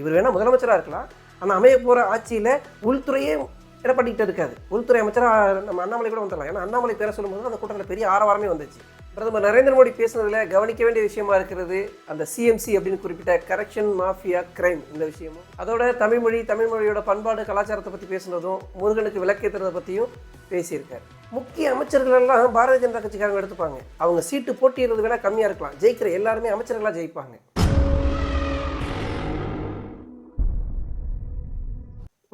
இவர் வேணால் முதலமைச்சராக இருக்கலாம். ஆனால் அமைய போகிற ஆட்சியில் உள்துறையே எடப்பாடிக்கிட்ட இருக்காது உள்துறை அமைச்சராக நம்ம அண்ணாமலை கூட வந்துடலாம். ஏன்னா அண்ணாமலை பேர சொல்லும்போது அந்த கூட்டத்தில் பெரிய ஆரவாரமே வந்துச்சு. பிரதமர் நரேந்திர மோடி பேசுனதில் கவனிக்க வேண்டிய விஷயமா இருக்கிறது அந்த சிஎம்சி அப்படின்னு குறிப்பிட்ட கரெக்ஷன் மாஃபியா கிரைம் இந்த விஷயமும். அதோட தமிழ் மொழி தமிழ் மொழியோட பண்பாடு கலாச்சாரத்தை பற்றி பேசுனதும் முருகனுக்கு விளக்கேற்றுறதை பற்றியும் பேசியிருக்காரு. முக்கிய அமைச்சர்கள் எல்லாம் பாரதிய ஜனதா கட்சிக்காரங்க எடுத்துப்பாங்க. அவங்க சீட்டு போட்டியிடுறது வேணால் கம்மியாக இருக்கலாம். ஜெயிக்கிற எல்லாருமே அமைச்சர்களாக ஜெயிப்பாங்க.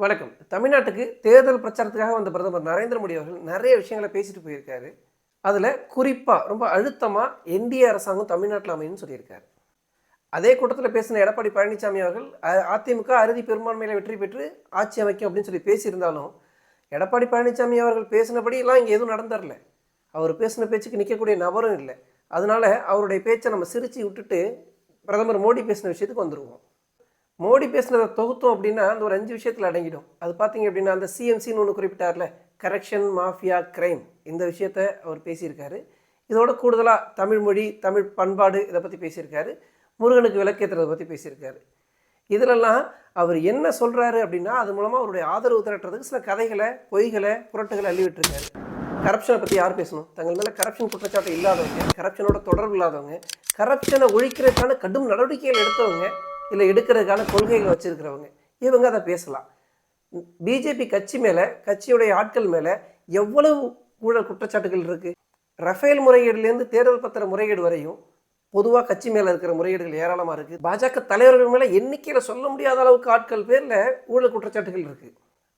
வணக்கம். தமிழ்நாட்டுக்கு தேர்தல் பிரச்சாரத்துக்காக வந்த பிரதமர் நரேந்திர மோடி அவர்கள் நிறைய விஷயங்களை பேசிட்டு போயிருக்காரு. அதில் குறிப்பாக ரொம்ப அழுத்தமாக என்டிஏ அரசாங்கம் தமிழ்நாட்டில் அமையும்னு சொல்லியிருக்காரு. அதே கூட்டத்தில் பேசின எடப்பாடி பழனிசாமி அவர்கள் அ- அதிமுக அறுதி பெரும்பான்மையில் வெற்றி பெற்று ஆட்சி அமைக்கும் அப்படின்னு சொல்லி பேசியிருந்தாலும் எடப்பாடி பழனிசாமி அவர்கள் பேசினபடியெல்லாம் இங்கே எதுவும் நடந்துடல அவர் பேசின பேச்சுக்கு நிற்கக்கூடிய நபரும் இல்லை. அதனால அவருடைய பேச்சை நம்ம சிரிச்சு விட்டுட்டு பிரதமர் மோடி பேசின விஷயத்துக்கு வந்துருவோம். மோடி பேசினதை தொகுத்தோம் அப்படின்னா அந்த ஒரு அஞ்சு விஷயத்தில் அடங்கிடும். அது பார்த்தீங்க அப்படின்னா அந்த சிஎம்சின்னு ஒன்று குறிப்பிட்டார்ல கரெக்ஷன் மாஃபியா கிரைம் இந்த விஷயத்த அவர் பேசியிருக்காரு. இதோட கூடுதலாக தமிழ் மொழி தமிழ் பண்பாடு இதை பற்றி பேசியிருக்காரு. முருகனுக்கு விளக்கேற்றுறதை பற்றி பேசியிருக்காரு. இதிலெல்லாம் அவர் என்ன சொல்கிறாரு அப்படின்னா அது மூலமாக அவருடைய ஆதரவு திரட்டுறதுக்கு சில கதைகளை பொய்களை புரட்டுகளை அள்ளிவிட்டுருக்காரு கரப்ஷனை பற்றி யார் பேசணும்? தங்கள் மேலே கரப்ஷன் குற்றச்சாட்டு இல்லாதவங்க கரப்ஷனோட தொடர்பு இல்லாதவங்க கரப்ஷனை ஒழிக்கிறதுக்கான கடும் நடவடிக்கைகள் எடுத்தவங்க இல்லை எடுக்கிறதுக்கான கொள்கைகளை வச்சிருக்கிறவங்க. இவங்க அதை பேசலாம். பிஜேபி கட்சி மேலே கட்சியுடைய ஆட்கள் மேலே எவ்வளவு ஊழல் குற்றச்சாட்டுகள் இருக்குது ரஃபேல் முறையீடுலேருந்து தேர்தல் பத்திர முறையீடு வரையும் பொதுவாக கட்சி மேலே இருக்கிற முறையீடுகள் ஏராளமாக இருக்குது பாஜக தலைவர்கள் மேலே எண்ணிக்கையில் சொல்ல முடியாத அளவுக்கு ஆட்கள் பேரில் ஊழல் குற்றச்சாட்டுகள் இருக்குது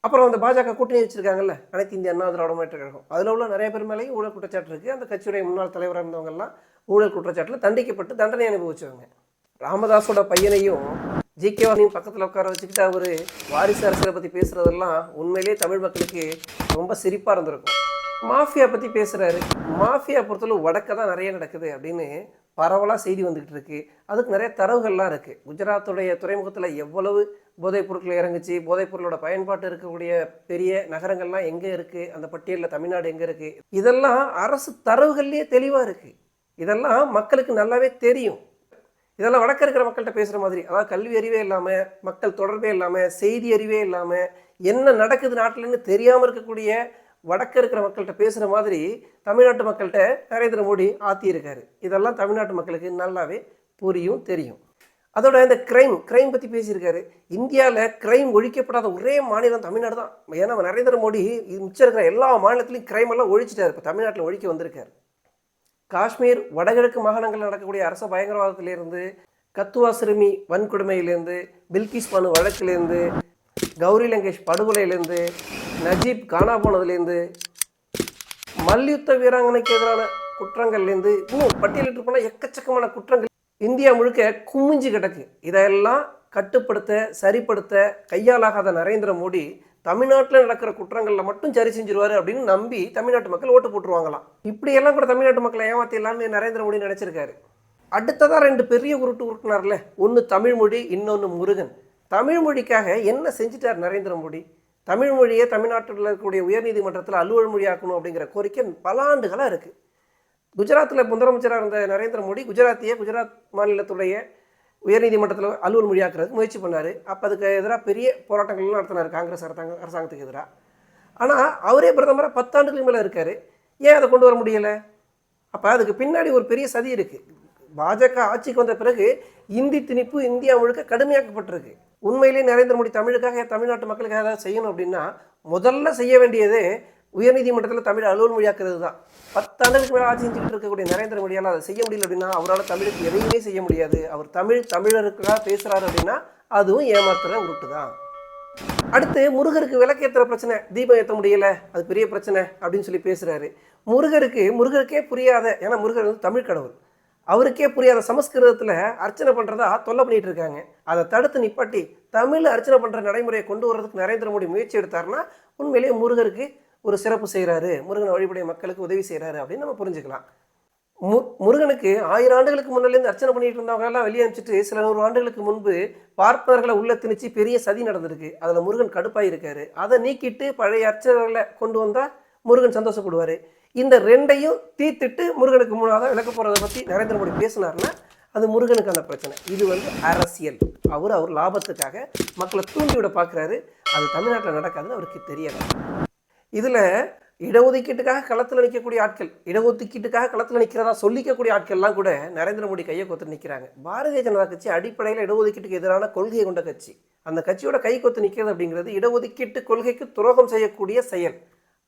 அப்புறம் அந்த பாஜக கூட்டணி வச்சுருக்காங்கல்ல அனைத்து இந்திய அண்ணா திராவிட முன்னேற்ற கழகம். அதில் உள்ள நிறைய பேர் மேலேயும் ஊழல் குற்றச்சாட்டு இருக்குது அந்த கட்சியுடைய முன்னாள் தலைவராக இருந்தவங்கெல்லாம் ஊழல் குற்றச்சாட்டில் தண்டிக்கப்பட்டு தண்டனை அனுபவிச்சவங்க. ராமதாஸோட பையனையும் ஜி கேவானையும் பக்கத்தில் உட்கார வச்சுக்கிட்டு அவர் வாரிசு அரசியலை பற்றி பேசுகிறதெல்லாம் உண்மையிலேயே தமிழ் மக்களுக்கு ரொம்ப சிரிப்பாக இருந்திருக்கும். மாஃபியா பற்றி பேசுகிறாரு மாஃபியா பொறுத்தளவு வடக்க தான் நிறைய நடக்குது அப்படின்னு பரவலாக செய்தி வந்துக்கிட்டு இருக்கு. அதுக்கு நிறைய தரவுகள்லாம் இருக்குது குஜராத்துடைய துறைமுகத்தில் எவ்வளவு போதைப் பொருட்கள் இறங்குச்சு போதைப் பொருளோட பயன்பாட்டு இருக்கக்கூடிய பெரிய நகரங்கள்லாம் எங்கே இருக்குது அந்த பட்டியலில் தமிழ்நாடு எங்கே இருக்குது இதெல்லாம் அரசு தரவுகள்லேயே தெளிவாக இருக்குது இதெல்லாம் மக்களுக்கு நல்லாவே தெரியும். இதெல்லாம் வடக்கு இருக்கிற மக்கள்கிட்ட பேசுகிற மாதிரி. அதாவது கல்வி அறிவே இல்லாமல் மக்கள் தொடர்பே இல்லாமல் செய்தி அறிவே இல்லாமல் என்ன நடக்குது நாட்டிலன்னு தெரியாமல் இருக்கக்கூடிய வடக்கு இருக்கிற மக்கள்கிட்ட பேசுகிற மாதிரி தமிழ்நாட்டு மக்கள்கிட்ட நரேந்திர மோடி ஆத்தியிருக்காரு. இதெல்லாம் தமிழ்நாட்டு மக்களுக்கு நல்லாவே புரியும் தெரியும். அதோட இந்த கிரைம் கிரைம் பற்றி பேசியிருக்காரு. இந்தியாவில் கிரைம் ஒழிக்கப்படாத ஒரே மாநிலம் தமிழ்நாடு தான். ஏன்னா நரேந்திர மோடி மிச்சம் இருக்கிற எல்லா மாநிலத்திலையும் கிரைம் எல்லாம் ஒழிச்சிட்டாரு. இப்போ தமிழ்நாட்டில் ஒழிக்க வந்திருக்காரு. காஷ்மீர் வடகிழக்கு மாகாணங்களில் நடக்கக்கூடிய அரச பயங்கரவாதத்திலிருந்து கத்துவா சிறுமி வன்கொடுமையிலேருந்து பில்கிஸ் பனு வழக்கிலேருந்து கௌரி லங்கேஷ் படுகொலையிலேருந்து நஜீப் காணா போனதுலேருந்து மல்யுத்த வீராங்கனைக்கு எதிரான குற்றங்கள்லேருந்து இன்னும் பட்டியலிட்டு போனால் எக்கச்சக்கமான குற்றங்கள். இந்தியா முழுக்க குமிஞ்சு கிடக்கு. இதையெல்லாம் கட்டுப்படுத்த சரிப்படுத்த கையாலாகாத நரேந்திர மோடி தமிழ்நாட்டில் நடக்கிற குற்றங்களில் மட்டும் சரி செஞ்சிருவார் அப்படின்னு நம்பி தமிழ்நாட்டு மக்கள் ஓட்டு போட்டுருவாங்களாம். இப்படியெல்லாம் கூட தமிழ்நாட்டு மக்களை ஏமாத்திடலாம்னு நரேந்திர மோடி நினச்சிருக்காரு. அடுத்ததாக ரெண்டு பெரிய உருட்டு உருட்டினார்ல ஒன்று தமிழ்மொழி இன்னொன்று முருகன். தமிழ்மொழிக்காக என்ன செஞ்சிட்டார் நரேந்திர மோடி? தமிழ்மொழியை தமிழ்நாட்டில் இருக்கக்கூடிய உயர்நீதிமன்றத்தில் அலுவல் மொழியாக்கணும் அப்படிங்கிற கோரிக்கை பல ஆண்டுகளாக இருக்குது குஜராத்தில் முதலமைச்சராக இருந்த நரேந்திர மோடி குஜராத்தியை குஜராத் மாநிலத்துடைய உயர்நீதிமன்றத்தில் அலுவல் மொழியாக்குறதுக்கு முயற்சி பண்ணார். அப்போ அதுக்கு எதிராக பெரிய போராட்டங்கள்லாம் நடத்தினார் காங்கிரஸ் அரசாங்க அரசாங்கத்துக்கு எதிராக ஆனால் அவரே பிரதமராக பத்தாண்டுகளுக்கு மேலே இருக்கார். ஏன் அதை கொண்டு வர முடியலை? அப்போ அதுக்கு பின்னாடி ஒரு பெரிய சதி இருக்குது பாஜக ஆட்சிக்கு வந்த பிறகு இந்தி திணிப்பு இந்தியா முழுக்க கடுமையாக்கப்பட்டிருக்கு. உண்மையிலேயே நரேந்திர மோடி தமிழுக்காக தமிழ்நாட்டு மக்களுக்காக ஏதாவது செய்யணும் அப்படின்னா முதல்ல செய்ய வேண்டியது உயர்நீதிமன்றத்தில் தமிழ் அலுவல் மொழியாக்குறது தான். பத்தாண்டுகளுக்கு மேலே ஆட்சி செஞ்சுக்கிட்டு இருக்கக்கூடிய நரேந்திர மோடியால் அதை செய்ய முடியல அப்படின்னா அவரால் தமிழுக்கு எதையுமே செய்ய முடியாது. அவர் தமிழ் தமிழருக்காக பேசுகிறாரு அப்படின்னா அதுவும் ஏமாத்துற உருட்டு தான். அடுத்து முருகருக்கு விளக்கேற்றுற பிரச்சனை. தீபம் ஏற்ற முடியல அது பெரிய பிரச்சனை அப்படின்னு சொல்லி பேசுகிறாரு முருகருக்கு முருகருக்கே புரியாத ஏன்னா முருகர் வந்து தமிழ் கடவுள். அவருக்கே புரியாத சமஸ்கிருதத்தில் அர்ச்சனை பண்ணுறதா தொல்லை பண்ணிட்டு இருக்காங்க. அதை தடுத்து நிப்பாட்டி தமிழ் அர்ச்சனை பண்ணுற நடைமுறையை கொண்டு வர்றதுக்கு நரேந்திர மோடி முயற்சி எடுத்தாருன்னா உண்மையிலேயே முருகருக்கு ஒரு சிறப்பு செய்கிறாரு முருகனை வழிபடைய மக்களுக்கு உதவி செய்கிறாரு அப்படின்னு நம்ம புரிஞ்சுக்கலாம். மு முருகனுக்கு ஆயிரம் ஆண்டுகளுக்கு முன்னாலேருந்து அர்ச்சனை பண்ணிட்டு இருந்தவங்களெல்லாம் வெளியே அனுப்பிச்சிட்டு சில நூறு ஆண்டுகளுக்கு முன்பு பார்ப்பனர்களை உள்ள திணிச்சு பெரிய சதி நடந்திருக்கு. அதில் முருகன் கடுப்பாக இருக்காரு. அதை நீக்கிட்டு பழைய அர்ச்சனர்களை கொண்டு வந்தால் முருகன் சந்தோஷப்படுவார். இந்த ரெண்டையும் தீர்த்துட்டு முருகனுக்கு மூணாவது விளக்க போகிறத பற்றி நரேந்திர மோடி பேசினார்னா அது முருகனுக்கான பிரச்சனை. இது வந்து அரசியல். அவர் அவர் லாபத்துக்காக மக்களை தூண்டி விட பார்க்குறாரு அது தமிழ்நாட்டில் நடக்காதுன்னு அவருக்கு தெரியலை இதில் இடஒதுக்கீட்டுக்காக களத்தில் நிற்கக்கூடிய ஆட்கள் இடஒதுக்கீட்டுக்காக களத்தில் நிற்கிறதா சொல்லிக்கக்கூடிய ஆட்கள்லாம் கூட நரேந்திர மோடி கையை கொத்து நிற்கிறாங்க. பாரதிய ஜனதா கட்சி அடிப்படையில் இடஒதுக்கீட்டுக்கு எதிரான கொள்கையை கொண்ட கட்சி. அந்த கட்சியோட கை கொத்து நிற்கிறது அப்படிங்கிறது இடஒதுக்கீட்டு கொள்கைக்கு துரோகம் செய்யக்கூடிய செயல்.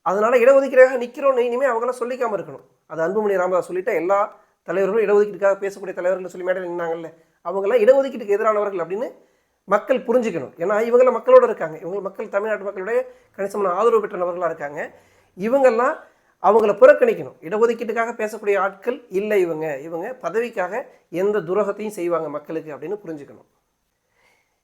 அதனால் இடஒதுக்கீடாக நிற்கிறோன்னு இனிமேல் அவங்களாம் சொல்லிக்காமல் இருக்கணும். அது அன்புமணி ராமதாஸ் சொல்லிட்டு எல்லா தலைவர்களும் இடஒதுக்கீட்டுக்காக பேசக்கூடிய தலைவர்கள் சொல்லி மேடையில் நின்னாங்கல்ல அவங்களாம் இடஒதுக்கீட்டுக்கு எதிரானவர்கள் அப்படின்னு மக்கள் புரிஞ்சுக்கணும். ஏன்னா இவங்கள மக்களோட இருக்காங்க. இவங்க மக்கள் தமிழ்நாட்டு மக்களுடைய கணிசமான ஆதரவு பெற்ற நபர்களாக இருக்காங்க. இவங்கெல்லாம் அவங்கள புறக்கணிக்கணும். இடஒதுக்கீட்டுக்காக பேசக்கூடிய ஆட்கள் இல்லை இவங்க. இவங்க பதவிக்காக எந்த துரோகத்தையும் செய்வாங்க மக்களுக்கு அப்படின்னு புரிஞ்சுக்கணும்.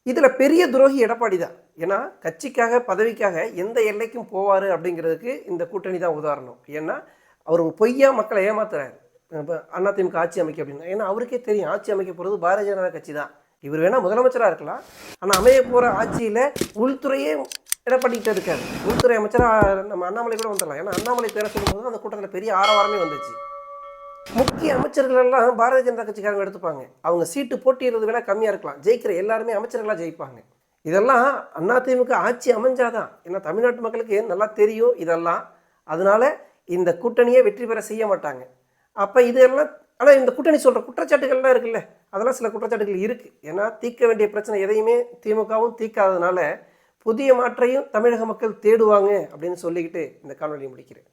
இதில் பெரிய துரோகி எடப்பாடி தான். ஏன்னா கட்சிக்காக பதவிக்காக எந்த எல்லைக்கும் போவார் அப்படிங்கிறதுக்கு இந்த கூட்டணி தான் உதாரணம். ஏன்னா அவர் பொய்யா மக்களை ஏமாத்துறாரு. இப்போ அதிமுக ஆட்சி அமைக்க அப்படின்னு. ஏன்னா அவருக்கே தெரியும். ஆட்சி அமைக்க போகிறது பாரதிய ஜனதா கட்சி தான். இவர் வேணால் முதலமைச்சராக இருக்கலாம். ஆனால் அமைய போகிற ஆட்சியில் உள்துறையே எடப்பாடிக்கிட்ட இருக்காரு. உள்துறை அமைச்சராக நம்ம அண்ணாமலை கூட வந்துடலாம். ஏன்னா அண்ணாமலை பேரை சொல்லும்போது அந்த கூட்டத்தில் பெரிய ஆரவாரமே வந்துச்சு. முக்கிய அமைச்சர்கள் எல்லாம் பாரதிய ஜனதா கட்சிக்காரங்க எடுத்துப்பாங்க. அவங்க சீட்டு போட்டியிடுறது வேணால் கம்மியாக இருக்கலாம். ஜெயிக்கிற எல்லாருமே அமைச்சர்களாக ஜெயிப்பாங்க. இதெல்லாம் அதிமுக ஆட்சி அமைஞ்சாதான். ஏன்னா தமிழ்நாட்டு மக்களுக்கு நல்லா தெரியும் இதெல்லாம். அதனால இந்த கூட்டணியை வெற்றி பெற செய்ய மாட்டாங்க. அப்போ இதெல்லாம் ஆனால் இந்த கூட்டணி சொல்கிற குற்றச்சாட்டுகள்லாம் இருக்குல்ல அதெல்லாம் சில குற்றச்சாட்டுகள் இருக்குது ஏன்னா தீர்க்க வேண்டிய பிரச்சனை எதையுமே திமுகவும் தீர்க்காததுனால புதிய மாற்றையும் தமிழக மக்கள் தேடுவாங்க அப்படின்னு சொல்லிக்கிட்டு இந்த காணொலியை முடிக்கிறேன்.